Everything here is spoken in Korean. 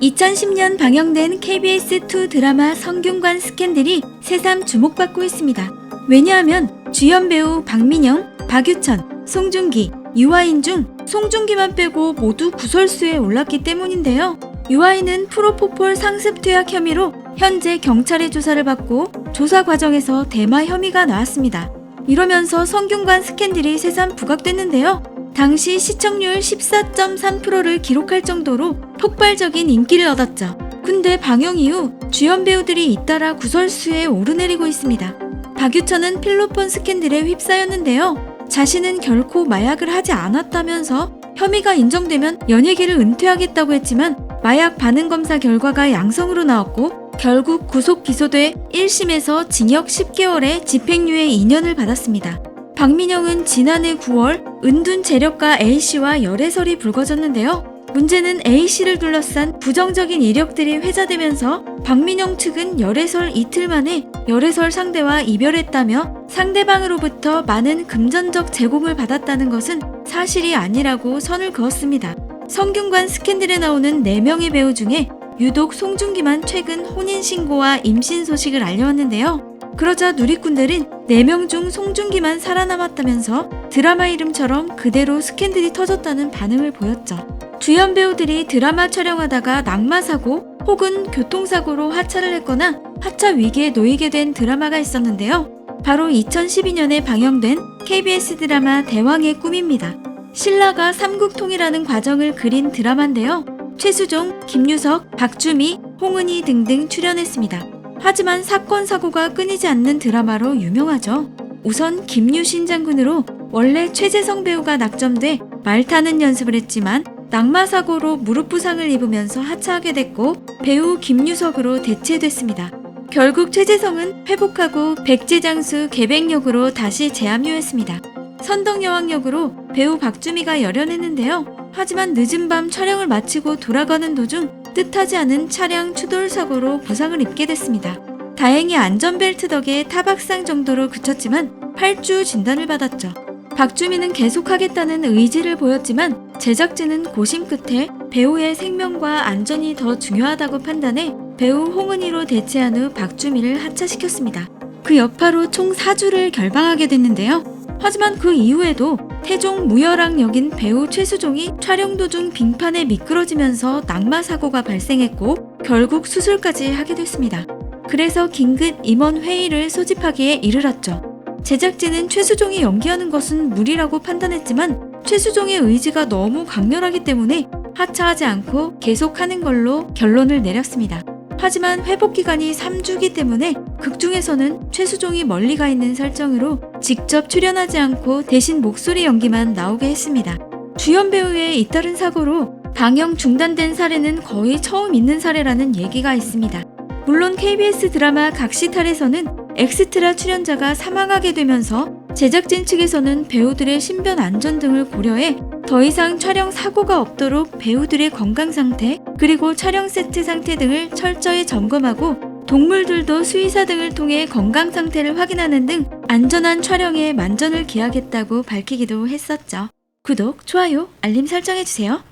2010년 방영된 KBS2 드라마 성균관 스캔들이 새삼 주목받고 있습니다. 왜냐하면 주연 배우 박민영, 박유천, 송중기, 유아인 중 송중기만 빼고 모두 구설수에 올랐기 때문인데요. 유아인은 프로포폴 상습 투약 혐의로 현재 경찰의 조사를 받고 조사 과정에서 대마 혐의가 나왔습니다. 이러면서 성균관 스캔들이 새삼 부각됐는데요. 당시 시청률 14.3%를 기록할 정도로 폭발적인 인기를 얻었죠. 근데 방영 이후 주연 배우들이 잇따라 구설수에 오르내리고 있습니다. 박유천은 필로폰 스캔들에 휩싸였는데요. 자신은 결코 마약을 하지 않았다면서 혐의가 인정되면 연예계를 은퇴하겠다고 했지만 마약 반응 검사 결과가 양성으로 나왔고 결국 구속 기소돼 1심에서 징역 10개월에 집행유예 2년을 받았습니다. 박민영은 지난해 9월 은둔 재력가 A씨와 열애설이 불거졌는데요. 문제는 A씨를 둘러싼 부정적인 이력들이 회자되면서 박민영 측은 열애설 이틀 만에 열애설 상대와 이별했다며 상대방으로부터 많은 금전적 제공을 받았다는 것은 사실이 아니라고 선을 그었습니다. 성균관 스캔들에 나오는 4명의 배우 중에 유독 송중기만 최근 혼인신고와 임신 소식을 알려왔는데요. 그러자 누리꾼들은 4명 중 송중기만 살아남았다면서 드라마 이름처럼 그대로 스캔들이 터졌다는 반응을 보였죠. 주연 배우들이 드라마 촬영하다가 낙마사고 혹은 교통사고로 하차를 했거나 하차 위기에 놓이게 된 드라마가 있었는데요. 바로 2012년에 방영된 KBS 드라마 대왕의 꿈입니다. 신라가 삼국통이라는 과정을 그린 드라마인데요. 최수종, 김유석, 박주미, 홍은희 등등 출연했습니다. 하지만 사건 사고가 끊이지 않는 드라마로 유명하죠. 우선 김유신 장군으로 원래 최재성 배우가 낙점돼 말 타는 연습을 했지만 낙마 사고로 무릎 부상을 입으면서 하차하게 됐고 배우 김유석으로 대체됐습니다. 결국 최재성은 회복하고 백제장수 개백역으로 다시 재합류했습니다. 선덕여왕 역으로 배우 박주미가 열연했는데요. 하지만 늦은 밤 촬영을 마치고 돌아가는 도중 뜻하지 않은 차량 추돌 사고로 부상을 입게 됐습니다. 다행히 안전벨트 덕에 타박상 정도로 그쳤지만 8주 진단을 받았죠. 박주미는 계속하겠다는 의지를 보였지만 제작진은 고심 끝에 배우의 생명과 안전이 더 중요하다고 판단해 배우 홍은희로 대체한 후 박주미를 하차시켰습니다. 그 여파로 총 4주를 결방하게 됐는데요. 하지만 그 이후에도 태종 무열왕 역인 배우 최수종이 촬영 도중 빙판에 미끄러지면서 낙마 사고가 발생했고 결국 수술까지 하게 됐습니다. 그래서 긴급 임원 회의를 소집하기에 이르렀죠. 제작진은 최수종이 연기하는 것은 무리라고 판단했지만 최수종의 의지가 너무 강렬하기 때문에 하차하지 않고 계속하는 걸로 결론을 내렸습니다. 하지만 회복 기간이 3주기 때문에 극중에서는 최수종이 멀리 가 있는 설정으로 직접 출연하지 않고 대신 목소리 연기만 나오게 했습니다. 주연 배우의 잇따른 사고로 방영 중단된 사례는 거의 처음 있는 사례라는 얘기가 있습니다. 물론 KBS 드라마 각시탈에서는 엑스트라 출연자가 사망하게 되면서 제작진 측에서는 배우들의 신변 안전 등을 고려해 더 이상 촬영 사고가 없도록 배우들의 건강 상태 그리고 촬영 세트 상태 등을 철저히 점검하고 동물들도 수의사 등을 통해 건강 상태를 확인하는 등 안전한 촬영에 만전을 기하겠다고 밝히기도 했었죠. 구독, 좋아요, 알림 설정해주세요.